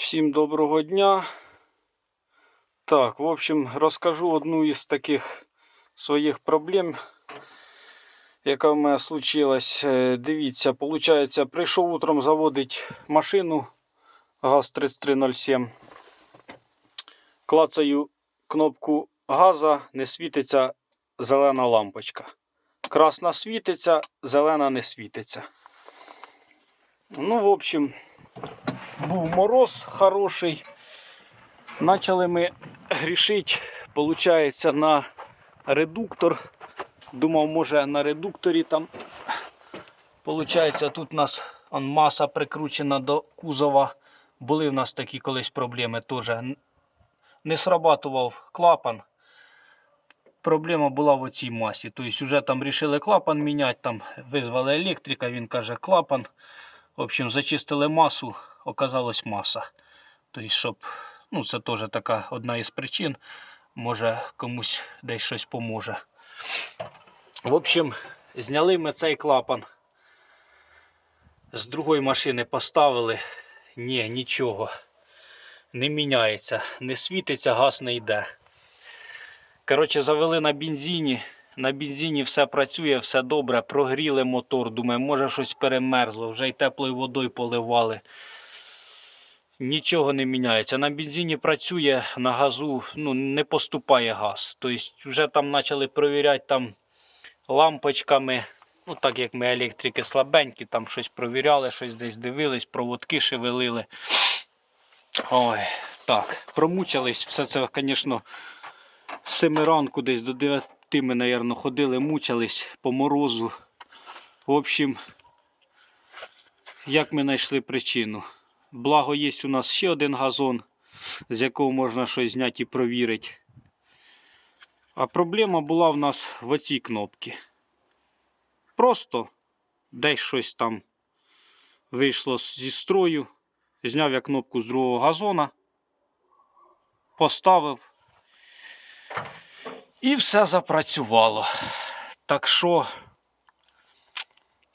Всім доброго дня. Так, в общем, розкажу одну із таких своїх проблем, яка в мене случилась. Е, Дивіться, получається, прийшов утром заводить машину ГАЗ-3307. Клацаю кнопку газа, не світиться зелена лампочка. Красна світиться, зелена не світиться. Ну, в общем, був мороз хороший. Почали ми грішити, виходить, на редуктор. Думав, може на редукторі там. Получається, тут у нас он, маса прикручена до кузова. Були в нас такі колись проблеми теж. Не срабатував клапан. Проблема була в оцій масі. Тобто вже там рішили клапан міняти, там визвали електрика, він каже клапан. В общем, зачистили масу, оказалась маса. Тобто, щоб, ну, це теж така одна із причин. Може комусь десь щось поможе. В общем, зняли ми цей клапан. З другої машини поставили. Ні, нічого. Не міняється, не світиться, газ не йде. Коротше, завели на бензині. На бензині все працює, все добре. Прогріли мотор. Думаю, може щось перемерзло, вже й теплою водою поливали. Нічого не міняється. На бензині працює, на газу ну, не поступає газ. Тобто вже там почали перевіряти там лампочками. Ну, так як ми електрики слабенькі, там щось провіряли, щось десь дивились, проводки шевелили. Ой, так, промучились. Все це, звісно, з 7 ранку десь до 9 ми, мабуть, ходили, мучились по морозу. В общем, як ми знайшли причину? Благо, є у нас ще один газон, з якого можна щось зняти і провірити. А проблема була в нас в оцій кнопці. Просто десь щось там вийшло зі строю. Зняв я кнопку з другого газона, поставив. І все запрацювало. Так що,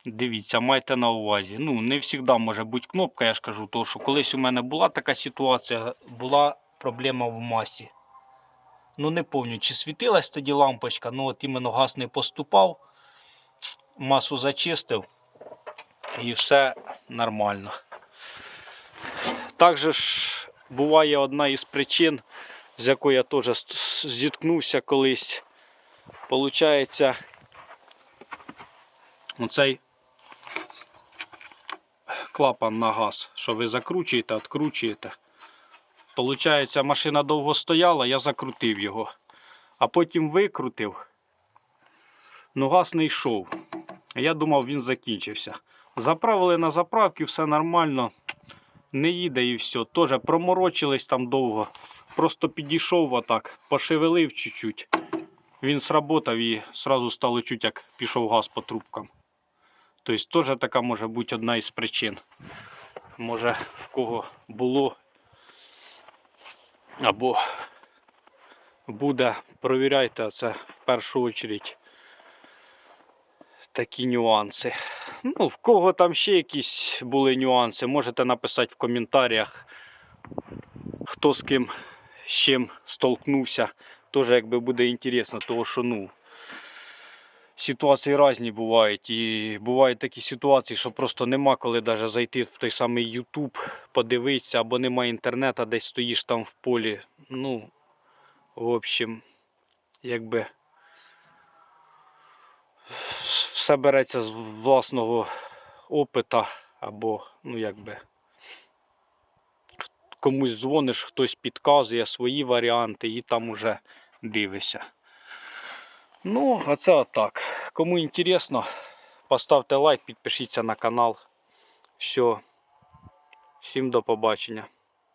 дивіться, майте на увазі. Ну, не завжди може бути кнопка, я ж кажу, тому що колись у мене була така ситуація, була проблема в масі. Ну, не пам'ятаю, чи світилась тоді лампочка, ну от іменно газ не поступав, масу зачистив і все нормально. Також ж буває одна із причин, з якою я теж зіткнувся колись. Получається, оцей клапан на газ, що ви закручуєте, відкручуєте. Получається, машина довго стояла, я закрутив його, а потім викрутив. Ну газ не йшов. Я думав, він закінчився. Заправили на заправки, все нормально. Не їде і все. Теж проморочились там довго. Просто підійшов отак, пошевелив чуть-чуть. Він сработав і сразу стало чуть, як пішов газ по трубкам. Тобто теж така може бути одна із причин. Може в кого було або буде, провіряйте це в першу чергу. Такі нюанси. Ну, в кого там ще якісь були нюанси, можете написати в коментарях, хто з ким з чим столкнувся. Теж якби буде інтересно, тому що ну, ситуації різні бувають. І бувають такі ситуації, що просто нема коли даже зайти в той самий YouTube, подивитися, або немає інтернету, десь стоїш там в полі. Ну, в общем, якби все береться з власного опита, або, ну якби, комусь дзвониш, хтось підказує свої варіанти і там уже дивишся. Ну, а це отак. Кому інтересно, поставте лайк, підпишіться на канал. Все. Всім до побачення.